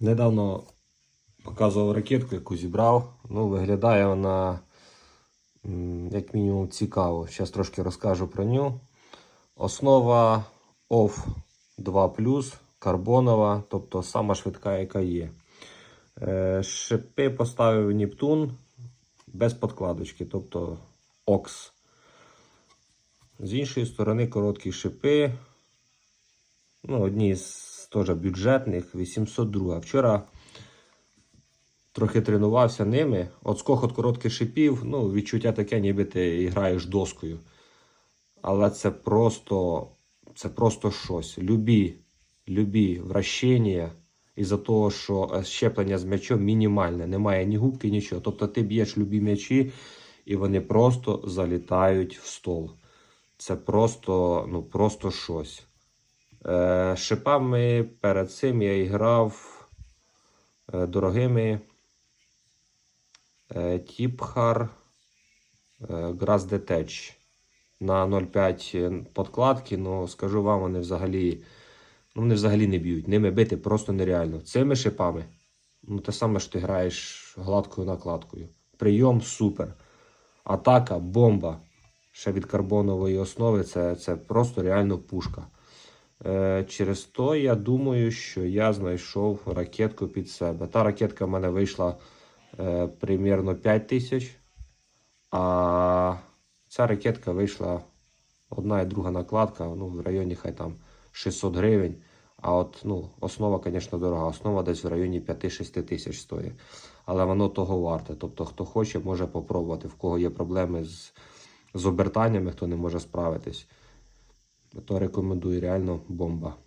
Недавно показував ракетку, яку зібрав. Ну, виглядає вона як мінімум цікаво. Зараз трошки розкажу про нього. Основа OFF 2 карбонова, тобто сама швидка, яка є. Е, Шипи поставив Нептун без подкладочки, тобто OX. З іншої сторони короткі шипи. Ну, одні з теж бюджетних, 802. Вчора трохи тренувався ними. От скохот коротких шипів, ну, відчуття таке, ніби ти граєш доскою. Але це просто, це просто щось. Любі, любі вращення. Із-за того, що щеплення з м'ячом мінімальне, немає ні губки, нічого. Тобто ти б'єш любі м'ячі, і вони просто залітають в стол. Це просто, ну, просто щось. Е, шипами перед цим я і грав е, дорогими е, Тіпхар е, Grass Detach на 0,5 подкладки, ну скажу вам, вони взагалі, ну, вони взагалі не б'ють. Ними бити просто нереально. Цими шипами, ну те саме, що ти граєш гладкою накладкою. Прийом супер. Атака, бомба. Ще від карбонової основи це, це просто реально пушка. Е, через то я думаю, що я знайшов ракетку під себе. Та ракетка в мене вийшла е, примірно 5 тисяч, а ця ракетка вийшла одна і друга накладка ну, в районі хай там 600 гривень. А от ну, основа, звісно, дорога. Основа десь в районі 5-6 тисяч стоїть. Але воно того варте. Тобто, хто хоче, може попробувати. В кого є проблеми з, з обертаннями, хто не може справитись, то рекомендую реально бомба.